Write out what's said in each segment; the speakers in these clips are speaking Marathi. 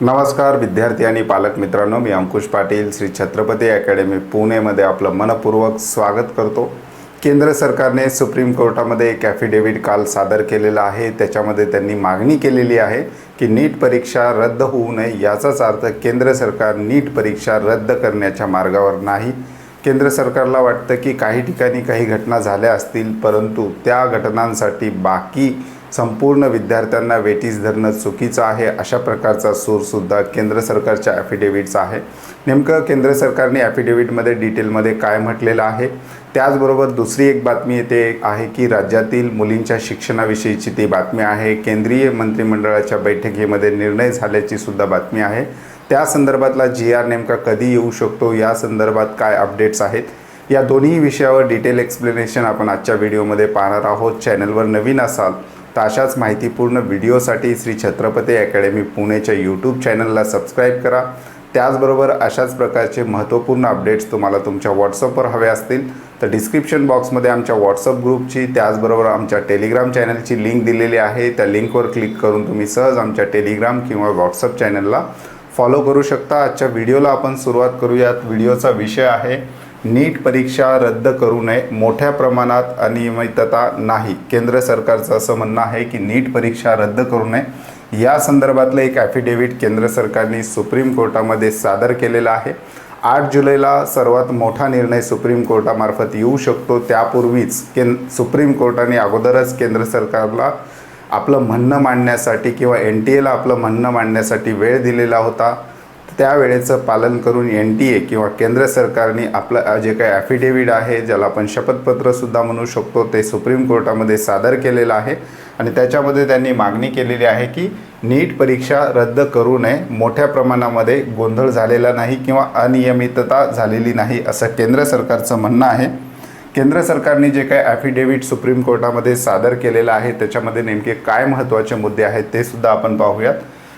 नमस्कार विद्यार्थी आणि पालक मित्रांनो मी अंकुश पाटील श्री छत्रपती अकॅडमी पुणेमध्ये आपलं मनपूर्वक स्वागत करतो. केंद्र सरकारने सुप्रीम कोर्टामध्ये एक ॲफिडेव्हिट काल सादर केलेला आहे. त्याच्यामध्ये त्यांनी मागणी केलेली आहे की नीट परीक्षा रद्द होऊ नये याचाच अर्थ केंद्र सरकार नीट परीक्षा रद्द करण्याच्या मार्गावर नाही. केंद्र सरकारला वाटतं की काही ठिकाणी काही घटना झाल्या असतील परंतु त्या घटनांसाठी बाकी संपूर्ण विद्यार्थ्यांना वेटीस धरणं चुकीचं आहे अशा प्रकारचा सूरसुद्धा केंद्र सरकारच्या ॲफिडेव्हिटचा आहे. नेमकं केंद्र सरकारने ॲफिडेव्हिटमध्ये डिटेलमध्ये काय म्हटलेलं आहे? त्याचबरोबर दुसरी एक बातमी येते आहे की राज्यातील मुलींच्या शिक्षणाविषयीची ती बातमी आहे. केंद्रीय मंत्रिमंडळाच्या बैठकीमध्ये निर्णय झाल्याची सुद्धा बातमी आहे. त्या संदर्भातला जी आर नेमका कधी येऊ शकतो? या संदर्भात काय अपडेट्स आहेत? या दोन्ही विषयावर डिटेल एक्सप्लेनेशन आपण आजच्या व्हिडिओमध्ये पाहणार आहोत. चॅनलवर नवीन असाल तर अशाच माहितीपूर्ण व्हिडिओसाठी श्री छत्रपती अकॅडमी पुणेच्या यूट्यूब चॅनलला सबस्क्राईब करा. त्याचबरोबर अशाच प्रकारचे महत्त्वपूर्ण अपडेट्स तुम्हाला तुमच्या व्हॉट्सअपवर हवे असतील तर डिस्क्रिप्शन बॉक्समध्ये आमच्या व्हॉट्सअप ग्रुपची त्याचबरोबर आमच्या टेलिग्राम चॅनलची लिंक दिलेली आहे. त्या लिंकवर क्लिक करून तुम्ही सहज आमच्या टेलिग्राम किंवा व्हॉट्सअप चॅनलला फॉलो करू शकता. आजच्या व्हिडिओला आपण सुरुवात करूयात. व्हिडिओचा विषय आहे नीट परीक्षा रद्द करू नये मोठ्या प्रमाणात अनियमितता नाही. केंद्र सरकारचं असं म्हणणं आहे की नीट परीक्षा रद्द करू नये. या संदर्भातलं एक ॲफिडेव्हिट केंद्र सरकारने सुप्रीम कोर्टामध्ये सादर केलेलं आहे. आठ जुलैला सर्वात मोठा निर्णय सुप्रीम कोर्टामार्फत येऊ शकतो. त्यापूर्वीच केन सुप्रीम कोर्टाने अगोदरच केंद्र सरकारला आपलं म्हणणं मांडण्यासाठी किंवा एन टी एला आपलं म्हणणं मांडण्यासाठी वेळ दिलेला होता. त्यावेळेचं पालन करून एन टी ए किंवा केंद्र सरकारने आपलं जे काही ॲफिडेव्हिट आहे ज्याला आपण शपथपत्रसुद्धा म्हणू शकतो ते सुप्रीम कोर्टामध्ये सादर केलेलं आहे. आणि त्याच्यामध्ये त्यांनी मागणी केलेली आहे की नीट परीक्षा रद्द करू नये मोठ्या प्रमाणामध्ये गोंधळ झालेला नाही किंवा अनियमितता झालेली नाही असं केंद्र सरकारचं म्हणणं आहे. केंद्र सरकारने जे काय ॲफिडेव्हिट सुप्रीम कोर्टामध्ये सादर केलेलं आहे त्याच्यामध्ये नेमके काय महत्त्वाचे मुद्दे आहेत ते सुद्धा आपण पाहूयात.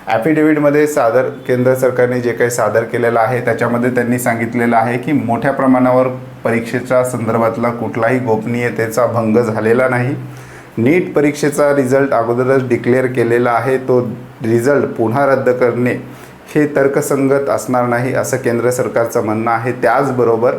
ॲफिडेव्हिटमध्ये सादर केंद्र सरकारने जे काही सादर केलेलं आहे त्याच्यामध्ये त्यांनी सांगितलेलं आहे की मोठ्या प्रमाणावर परीक्षेच्या संदर्भातला कुठलाही गोपनीयतेचा भंग झालेला नाही. नीट परीक्षेचा रिझल्ट अगोदरच डिक्लेअर केलेला आहे. तो रिझल्ट पुन्हा रद्द करणे हे तर्कसंगत असणार नाही असं केंद्र सरकारचं म्हणणं आहे. त्याचबरोबर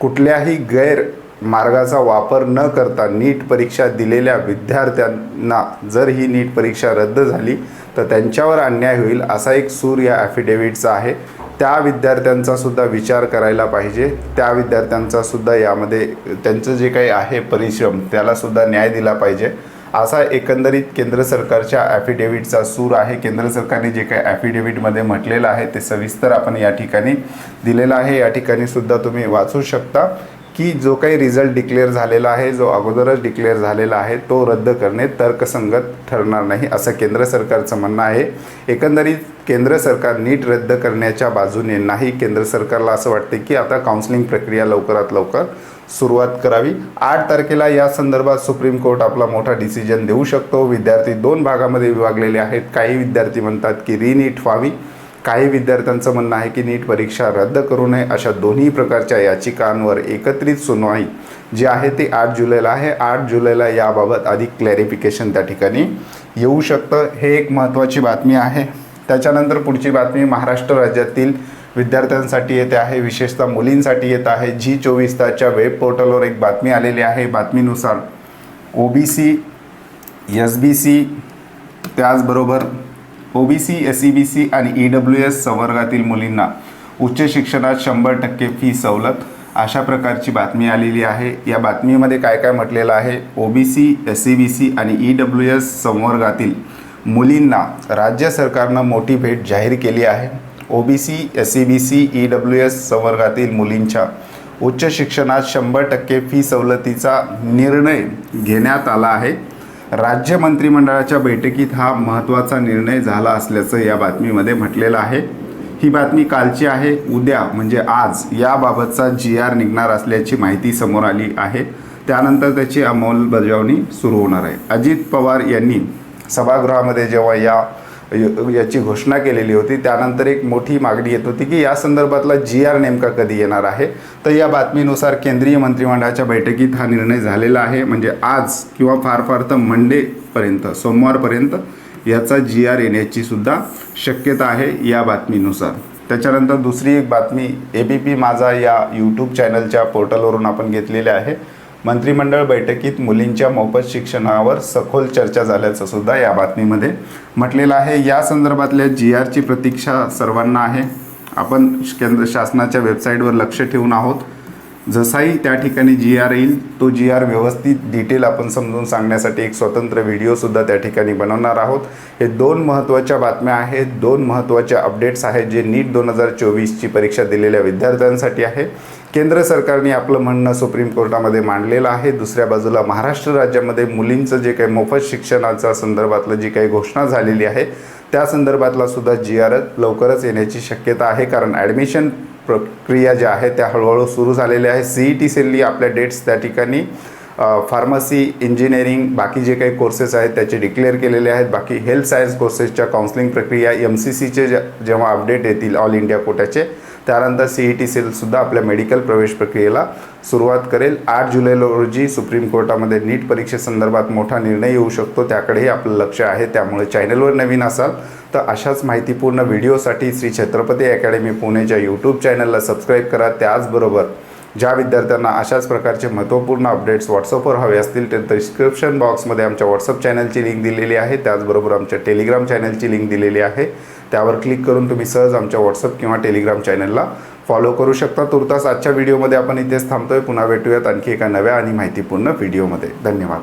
कुठल्याही गैर मार्गाचा वापर न करता नीट परीक्षा दिलेल्या विद्यार्थ्यांना जर ही नीट परीक्षा रद्द झाली तर त्यांच्यावर अन्याय होईल असा एक सूर या ॲफिडेव्हिटचा आहे. त्या विद्यार्थ्यांचा सुद्धा विचार करायला पाहिजे. त्या विद्यार्थ्यांचा सुद्धा यामध्ये त्यांचं जे काही आहे परिश्रम त्यालासुद्धा न्याय दिला पाहिजे. असा एकंदरीत केंद्र सरकारच्या ॲफिडेव्हिटचा सूर आहे. केंद्र सरकारने जे काही ॲफिडेव्हिटमध्ये म्हटलेलं आहे ते सविस्तर आपण या ठिकाणी दिलेलं आहे. या ठिकाणी सुद्धा तुम्ही वाचू शकता. की जो काही रिझल्ट डिक्लेअर झालेला आहे जो अगोदरच डिक्लेअर झालेला आहे तो रद्द करणे तर्कसंगत ठरणार नाही असं केंद्र सरकारचं म्हणणं आहे. एकंदरीत केंद्र सरकार नीट रद्द करण्याच्या बाजूने नाही. केंद्र सरकारला असं वाटते की आता काउन्सिलिंग प्रक्रिया लवकरात लवकर सुरुवात करावी. आठ तारखेला या संदर्भात सुप्रीम कोर्ट आपला मोठा डिसिजन देऊ शकतो. विद्यार्थी दोन भागामध्ये विभागलेले आहेत. काही विद्यार्थी म्हणतात की रिनीट व्हावी. काही विद्यार्थ्यांचं म्हणणं आहे की नीट परीक्षा रद्द करू नये अशा दोन्ही प्रकारच्या याचिकांवर एकत्रित सुनवाई जी आहे ती आठ जुलैला आहे. आठ जुलैला याबाबत अधिक क्लॅरिफिकेशन त्या ठिकाणी येऊ शकतं. हे एक महत्त्वाची बातमी आहे. त्याच्यानंतर पुढची बातमी महाराष्ट्र राज्यातील विद्यार्थ्यांसाठी येते आहे. विशेषतः मुलींसाठी येत आहे. जी चोवीस तासच्या वेब पोर्टलवर एक बातमी आलेली आहे. बातमीनुसार O B C S B C त्याचबरोबर O B C S E B C आणि ई डब्ल्यू एस संवर्गातील मुलींना उच्च शिक्षणात शंभर टक्के फी सवलत अशा प्रकारची बातमी आलेली आहे. या बातमीमध्ये काय काय म्हटलेलं आहे? O B C S E B C आणि ई डब्ल्यू एस संवर्गातील मुलींना राज्य सरकारनं मोठी भेट जाहीर केली आहे. O B C S E B C E W S संवर्गातील मुलींच्या उच्च शिक्षणात शंभर टक्के फी सवलतीचा निर्णय घेण्यात आला आहे. राज्य मंत्रिमंडळाच्या बैठकीत हा महत्त्वाचा निर्णय झाला असल्याचं या बातमीमध्ये म्हटलेलं आहे. ही बातमी कालची आहे. उद्या म्हणजे आज याबाबतचा जी आर निघणार असल्याची माहिती समोर आली आहे. त्यानंतर त्याची अंमलबजावणी सुरू होणार आहे. अजित पवार यांनी सभागृहामध्ये जेव्हा या याची घोषणा केलेली होती. त्यानंतर एक मोठी मागणी येत होती की या संदर्भातला जी आर नेमका कधी येणार आहे? तर या बातमीनुसार केंद्रीय मंत्रिमंडळाच्या बैठकीत हा निर्णय झालेला आहे. म्हणजे आज किंवा फार फार तर मंडेपर्यंत सोमवारपर्यंत याचा जी आर येण्याची सुद्धा शक्यता आहे या बातमीनुसार. त्याच्यानंतर दुसरी एक बातमी ए बी पी माझा या यूट्यूब चॅनलच्या पोर्टलवरून आपण घेतलेली आहे. मंत्रिमंडळ बैठकीत मुलींच्या मोफत शिक्षणावर सखोल चर्चा झाल्याचं सुद्धा या बातमीमध्ये म्हटलेलं आहे. या संदर्भातल्या जी आरची प्रतीक्षा सर्वांना आहे. आपण केंद्र शासनाच्या वेबसाईटवर लक्ष ठेवून आहोत. जसाही त्या ठिकाणी जी आर येईल तो जी आर व्यवस्थित डिटेल आपण समजून सांगण्यासाठी एक स्वतंत्र व्हिडिओसुद्धा त्या ठिकाणी बनवणार आहोत. हे दोन महत्त्वाच्या बातम्या आहेत. दोन महत्त्वाच्या अपडेट्स आहेत जे नीट दोन हजार चोवीसची परीक्षा दिलेल्या विद्यार्थ्यांसाठी आहे. केंद्र सरकारने आपलं म्हणणं सुप्रीम कोर्टामध्ये मांडलेलं आहे. दुसऱ्या बाजूला महाराष्ट्र राज्यामध्ये मुलींचं जे काही मोफत शिक्षणाच्या संदर्भातलं जी काही घोषणा झालेली आहे त्या संदर्भातला सुद्धा जी आर लवकरच येण्याची शक्यता आहे. कारण ॲडमिशन प्रक्रिया ज्या आहेत त्या हळूहळू सुरू झालेल्या आहे सी ई टी सेलली आपल्या डेट्स त्या ठिकाणी फार्मसी इंजिनिअरिंग बाकी जे काही कोर्सेस आहेत त्याचे डिक्लेअर केलेले आहेत. बाकी हेल्थ सायन्स कोर्सेसच्या काउन्सिलिंग प्रक्रिया एम सी सीचे जेव्हा अपडेट येतील ऑल इंडिया कोट्याचे त्यानंतर सी ई टी सेलसुद्धा आपल्या मेडिकल प्रवेश प्रक्रियेला सुरुवात करेल. आठ जुलै रोजी सुप्रीम कोर्टामध्ये नीट परीक्षेसंदर्भात मोठा निर्णय येऊ शकतो त्याकडेही आपलं लक्ष आहे. त्यामुळे चॅनलवर नवीन असाल तर अशाच माहितीपूर्ण व्हिडिओसाठी श्री छत्रपती अकॅडमी पुणेच्या यूट्यूब चॅनलला सबस्क्राईब करा. त्याचबरोबर ज्या विद्यार्थ्यांना अशाच प्रकारचे महत्त्वपूर्ण अपडेट्स व्हॉट्सअपवर हवे असतील तर डिस्क्रिप्शन बॉक्समध्ये आमच्या व्हॉट्सअप चॅनलची लिंक दिलेली आहे. त्याचबरोबर आमच्या टेलिग्राम चॅनलची लिंक दिलेली आहे. त्यावर क्लिक करून तुम्ही सहज आमच्या व्हॉट्सअप किंवा टेलिग्राम चॅनलला फॉलो करू शकता. तुर्तास आजच्या व्हिडिओमध्ये आपण इथेच थांबतोय. पुन्हा भेटूयात आणखी एका नव्या आणि माहितीपूर्ण व्हिडिओमध्ये धन्यवाद.